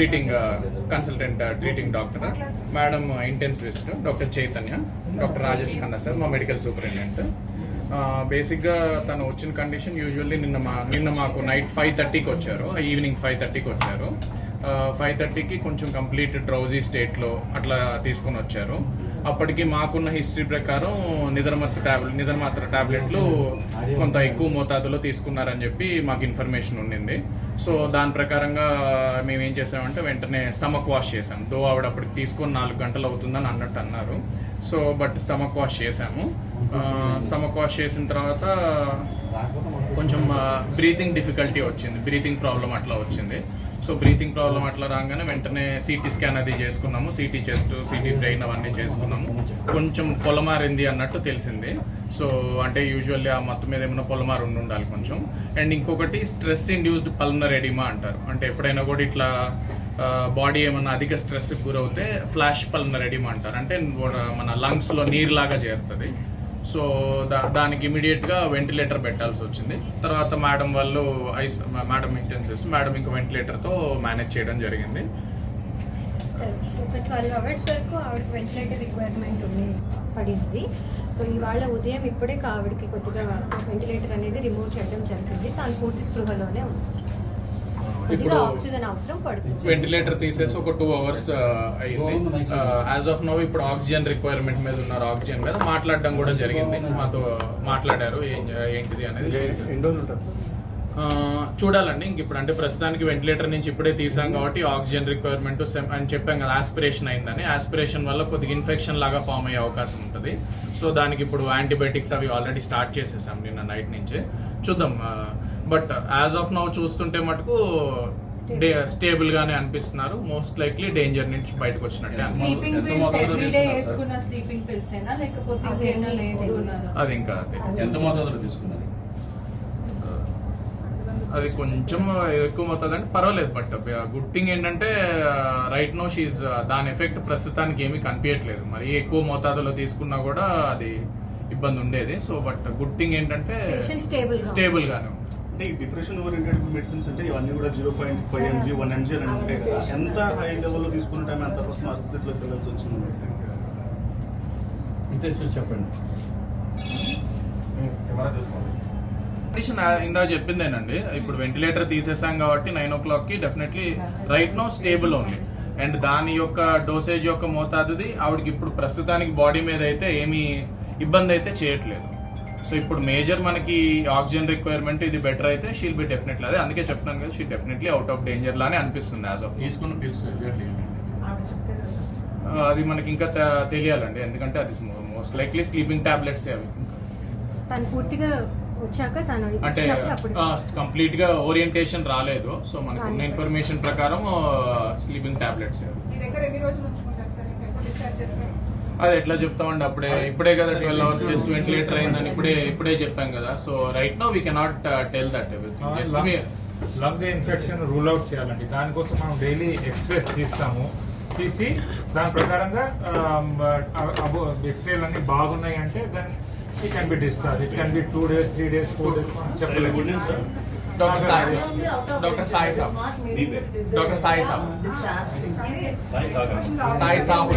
Treating consultant treating doctor madam intensivist doctor Chaitanya doctor Rajesh Khanna sir మా medical superintendent బేసిక్గా తను వచ్చిన condition usually నిన్న మా నిన్న మాకు నైట్ ఫైవ్ థర్టీకి వచ్చారు. ఈవినింగ్ ఫైవ్ థర్టీకి వచ్చారు. ఫైవ్ థర్టీకి కొంచెం కంప్లీట్ డ్రౌజీ స్టేట్లో అట్లా తీసుకొని వచ్చారు. అప్పటికి మాకున్న హిస్టరీ ప్రకారం నిద్రమత్త టాబ్లెట్ నిద్రమాత్ర టాబ్లెట్లు కొంత ఎక్కువ మోతాదులో తీసుకున్నారని చెప్పి మాకు ఇన్ఫర్మేషన్ ఉండింది. సో దాని ప్రకారంగా మేము ఏం చేసామంటే వెంటనే స్టమక్ వాష్ చేసాం. దో ఆవిడ అప్పటికి తీసుకొని నాలుగు గంటలు అవుతుందని అన్నట్టు అన్నారు. సో బట్ స్టమక్ వాష్ చేసాము. స్టమక్ వాష్ చేసిన తర్వాత కొంచెం బ్రీతింగ్ డిఫికల్టీ వచ్చింది. బ్రీతింగ్ ప్రాబ్లం అట్లా వచ్చింది. సో బ్రీతింగ్ ప్రాబ్లం అట్లా రాగానే వెంటనే సిటీ స్కాన్ అది చేసుకున్నాము. సిటీ చెస్ట్ సిటీ బ్రెయిన్ అవన్నీ చేసుకున్నాము. కొంచెం పొలమారింది అన్నట్టు తెలిసింది. సో అంటే యూజువల్లీ ఆ మొత్తం మీద ఏమైనా పొలమారు ఉండి ఉండాలి కొంచెం. అండ్ ఇంకొకటి స్ట్రెస్ ఇండ్యూస్డ్ పల్నర్ ఎడిమా అంటారు. అంటే ఎప్పుడైనా కూడా ఇట్లా బాడీ ఏమన్నా అధిక స్ట్రెస్ గురవుతే ఫ్లాష్ పల్నర్ ఎడిమా అంటారు. అంటే మన లంగ్స్లో నీరు నీరులాగా చేరుతుంది. సో దా దానికి ఇమీడియట్గా వెంటిలేటర్ పెట్టాల్సి వచ్చింది. తర్వాత మేడం వాళ్ళు ఐస్ మేడం ఇంటెన్సిస్ట్ మేడం ఇంకా వెంటిలేటర్తో మేనేజ్ చేయడం జరిగింది. ఒక ట్వెల్వ్ అవర్స్ వరకు ఆవిడకి వెంటిలేటర్ రిక్వైర్మెంట్ ఉంది పడింది. సో ఇవాళ ఉదయం ఇప్పుడే ఆవిడకి కొద్దిగా వెంటిలేటర్ అనేది రిమూవ్ చేయడం జరిగింది. తాను పూర్తి స్పృహలోనే ఉంది. ఇప్పుడు ఆక్సిజన్ అవసరం పడుతుంది. వెంటిలేటర్ తీసేసి ఒక టూ అవర్స్ అయింది యాజ్ ఆఫ్ నో ఇప్పుడు ఆక్సిజన్ రిక్వైర్మెంట్ మీద ఉన్నారు ఆక్సిజన్ మీద. మాట్లాడడం కూడా జరిగింది. మాతో మాట్లాడారు. ఏం ఏంటిది అనేది చూడాలండి. ఇంక ఇప్పుడు అంటే ప్రస్తుతానికి వెంటిలేటర్ నుంచి ఇప్పుడే తీసాం కాబట్టి ఆక్సిజన్ రిక్వైర్మెంట్ అని చెప్పాం కదా ఆస్పిరేషన్ అయిందని. ఆస్పిరేషన్ వల్ల కొద్దిగా ఇన్ఫెక్షన్ లాగా ఫామ్ అయ్యే అవకాశం ఉంటుంది. సో దానికి ఇప్పుడు యాంటీబయాటిక్స్ అవి ఆల్రెడీ స్టార్ట్ చేసేసాం నిన్న నైట్ నుంచి. చూద్దాం బట్ యాజ్ ఆఫ్ నౌ చూస్తుంటే మటుకు స్టేబుల్ గానే అనిపిస్తున్నారు. మోస్ట్ లైక్లీ డేంజర్ నుంచి బయటకు వచ్చినట్టే అది ఇంకా అదే. ఎంత మోతాదులో తీసుకున్నారు? అది కొంచెం ఎక్కువ అవుతుంది అంటే పర్వాలేదు బట్ గుడ్ థింగ్ ఏంటంటే రైట్ నో షీజ్ దాని ఎఫెక్ట్ ప్రస్తుతానికి ఏమీ కనిపించట్లేదు. మరి ఎక్కువ మోతాదులో తీసుకున్నా కూడా అది ఇబ్బంది ఉండేది. సో బట్ గుడ్ థింగ్ ఏంటంటే. స్టేబుల్ గానే ఉంది. అంటే ఈ డిప్రెషన్ ఓరియంటెడ్ మెడిసిన్స్ అంటే ఇవన్నీ కూడా zero point five mg one mg అని ఉంటాయి కదా. ఎంత హై లెవెల్లో తీసుకున్న టైం ఎంత ఫస్ట్ పరిస్థితిలోకి వెళ్ళాల్సి వచ్చింది? ఇంట్రెస్ట్ చెప్పండి. కెమెరా చూసుకోండి. కండిషన్ ఇందాక చెప్పిందేనండి. ఇప్పుడు వెంటిలేటర్ తీసేసాం కాబట్టి నైన్ ఓ క్లాక్కి డెఫినెట్లీ రైట్ నో స్టేబుల్ ఉంది అండ్ దాని యొక్క డోసేజ్ యొక్క మోతాదుది ఆవిడకి ఇప్పుడు ప్రస్తుతానికి బాడీ మీద అయితే ఏమీ ఇబ్బంది అయితే చేయట్లేదు. సో ఇప్పుడు మేజర్ మనకి ఆక్సిజన్ రిక్వైర్మెంట్ ఇది బెటర్ అయితే షీల్ బి డెఫినెట్లీ అదే. అందుకే చెప్తున్నాను కదా she definitely out of danger లానే అనిపిస్తుంది యాజ్ ఆఫ్ తీసుకున్న పిల్స్ ఎగ్జాక్ట్లీ అది మనకి ఇంకా తెలియాలండి. ఎందుకంటే అది మోస్ట్ లైక్లీ స్లీపింగ్ టాబ్లెట్స్ అవి. తను పూర్తిగా వచ్చాక తను అంటే కంప్లీట్గా ఓరియంటేషన్ రాలేదు. సో మనకు ఉన్న ఇన్ఫర్మేషన్ ప్రకారం స్లీపింగ్ టాబ్లెట్స్ మీ దగ్గర ఎన్ని రోజులు ఉంచుకుంటారు సార్? అది ఎట్లా చెప్తామండి? అప్పుడే ఇప్పుడే కదా ట్వెల్వ్ అవర్స్ జస్ట్ వెంటిలేటర్ అయిందని ఇప్పుడే ఇప్పుడే చెప్పాం కదా. So right now we cannot tell that everything just lung infection rule out చేయాలండి. దానికోసం మనం డైలీ ఎక్స్రేస్ తీస్తాము. తీసి దాని ప్రకారంగా ఎక్స్రేలు అన్ని బాగున్నాయి అంటే then it can be discharge it can be two days three days four days చెప్పలేదు good news sir doctor Sai doctor Sai saab doctor Sai saab Sai Sai saab